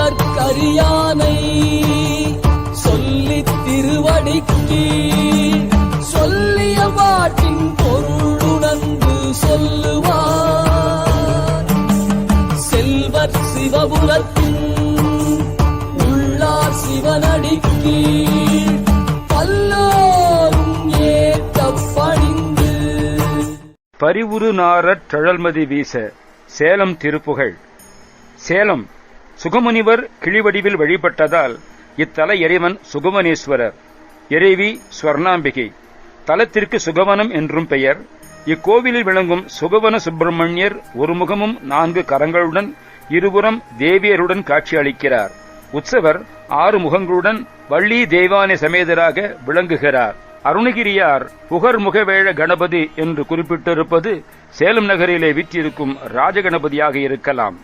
சொல்லற்கரியானை சொல்லி திருவடிக்கு சொல்லிய பாட்டின் பரிவுரு நாரற் தழல்மதி வீச சேலம் திருப்புகழ். சேலம் சுகமுனிவர் கிழிவடிவில் வழிபட்டதால் இத்தல இறைவன் சுகவனேஸ்வரர் இறைவி ஸ்வர்ணாம்பிகை. தலத்திற்கு சுகவனம் என்றும் பெயர். இக்கோவிலில் விளங்கும் சுகவன சுப்பிரமணியர் ஒரு முகமும் நான்கு கரங்களுடன் இருபுறம் தேவியருடன் காட்சியளிக்கிறார் உற்சவர் ஆறு முகங்களுடன் வள்ளி தெய்வானை சமேதராக விளங்குகிறார். அருணகிரியார் புகர் முகவேழ கணபதி என்று குறிப்பிட்டிருப்பது சேலம் நகரிலே வீற்றிருக்கும் ராஜகணபதியாக இருக்கலாம்.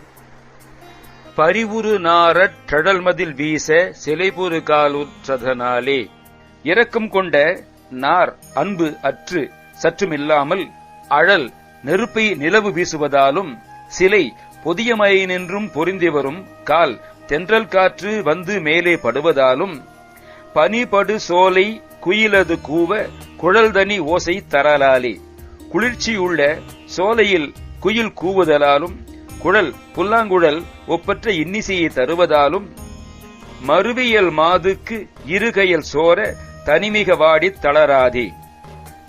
பரிவுரு நாரட் தழல்மதில் வீச சிலைபுரு காலுற்றதனாலே. இரக்கம் கொண்ட நார் அன்பு அற்று சற்றுமில்லாமல் அழல் நெருப்பை நிலவு வீசுவதாலும் சிலை பொதியமையினின்றும் பொருந்தி வரும் கால் தென்றல் காற்று வந்து மேலே படுவதாலும் பனிபடு சோலை குயிலது கூவ குழல்தனி ஓசை தரலாலே. குளிர்ச்சியுள்ள சோலையில் குயில் கூவுதலாலும் குழல் புல்லாங்குழல் ஒப்பற்ற இன்னிசையை தருவதாலும் மறுவியல் மாதுக்கு இருகையல் சோர தனிமிக வாடித் தளராதே.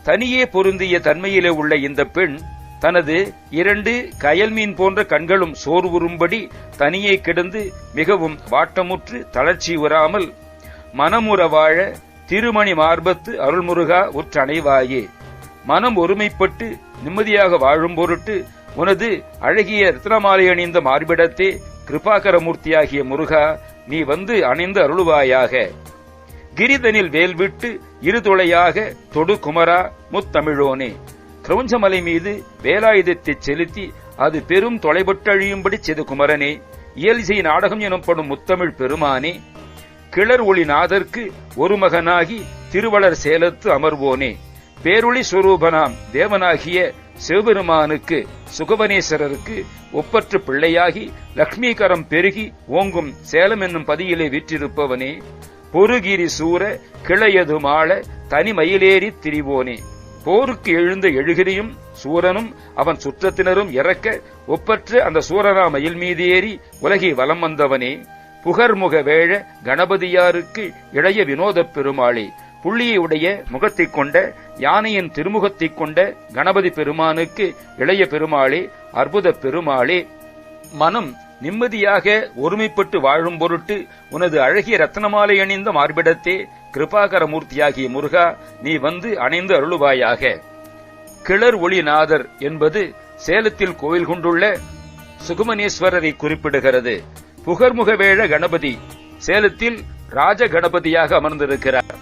தனியே பொருந்திய தன்மையிலே உள்ள இந்த பெண் தனது இரண்டு கயல்மீன் போன்ற கண்களும் சோர்வுறும்படி தனியே கிடந்து மிகவும் வாட்டமுற்று தளர்ச்சி உறாமல் மனமுற வாழ திருமணி மார்பத்து அருள்முருகா உற்றணைவாயே. மனம் ஒருமைப்பட்டு நிம்மதியாக வாழும் பொருட்டு உனது அழகிய ரத்னமாலை அணிந்த மார்பிடத்தே கிருபாகரமூர்த்தியாகிய முருகா நீ வந்து அணிந்து அருளுவாயாக. கிரிதனில் வேல் விட்டு இருதுளையாக தொடு குமரா முத்தமிழோனே. கிரௌஞ்சமலை மீது வேலாயுதத்தைச் செலுத்தி அது பெரும் தொலைபட்டழியும்படி செது குமரனே. இயலிசை நாடகம் எனப்படும் முத்தமிழ் பெருமானே. கிளர் ஒளி நாதர்க்கு ஒரு மகனாகி திருவளர் சேலத்து அமர்வோனே. பேரொளி சுரூபனாம் தேவனாகிய சிவபெருமானுக்கு சுகவனேஸ்வரருக்கு ஒப்பற்று பிள்ளையாகி லக்ஷ்மீகரம் பெருகி ஓங்கும் சேலம் என்னும் பதியிலே விற்றிருப்பவனே. பொறுகிரி சூர கிளையது மாள தனிமயிலேறித் திரிவோனே. போருக்கு எழுந்த எழுகிரியும் சூரனும் அவன் சுற்றத்தினரும் இறக்க ஒப்பற்று அந்த சூரனா மயில் மீது ஏறி உலகை வலம் வந்தவனே. புகர்முக வேழ கணபதியாருக்கு இளைய வினோதப் பெருமாளே புள்ளியுடைய முகத்தைக் கொண்ட யானையின் திருமுகத்தைக் கொண்ட கணபதி பெருமானுக்கு இளைய பெருமாளே அற்புத பெருமாளே. மனம் நிம்மதியாக ஒருமைப்பட்டு வாழும் பொருட்டு உனது அழகிய ரத்னமாலை அணிந்த மார்பிடத்தே கிருபாகரமூர்த்தியாகிய முருகா நீ வந்து அணைந்து அருளுவாயாக. கிளர் ஒளிநாதர் என்பது சேலத்தில் கோயில் கொண்டுள்ள சுகுமனேஸ்வரரை குறிப்பிடுகிறது. புகர்முகவேழ கணபதி. சேலத்தில் ராஜ கணபதியாக அமர்ந்திருக்கிறார்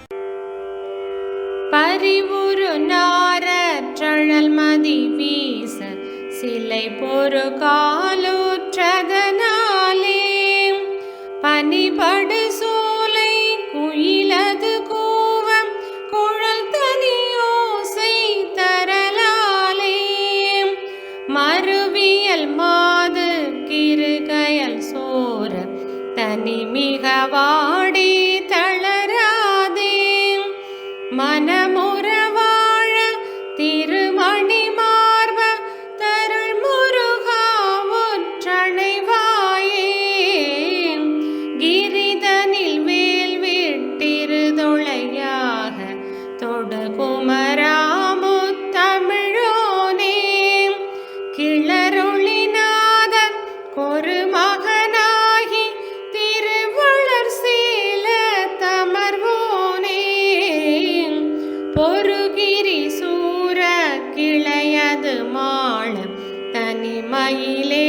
பரிவுரு நாரற்றழல் மதி வீச சிலை பொறு காலுற்றதனாலே. பனிபடு நிமிகவா மயிலே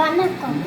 வணக்கம்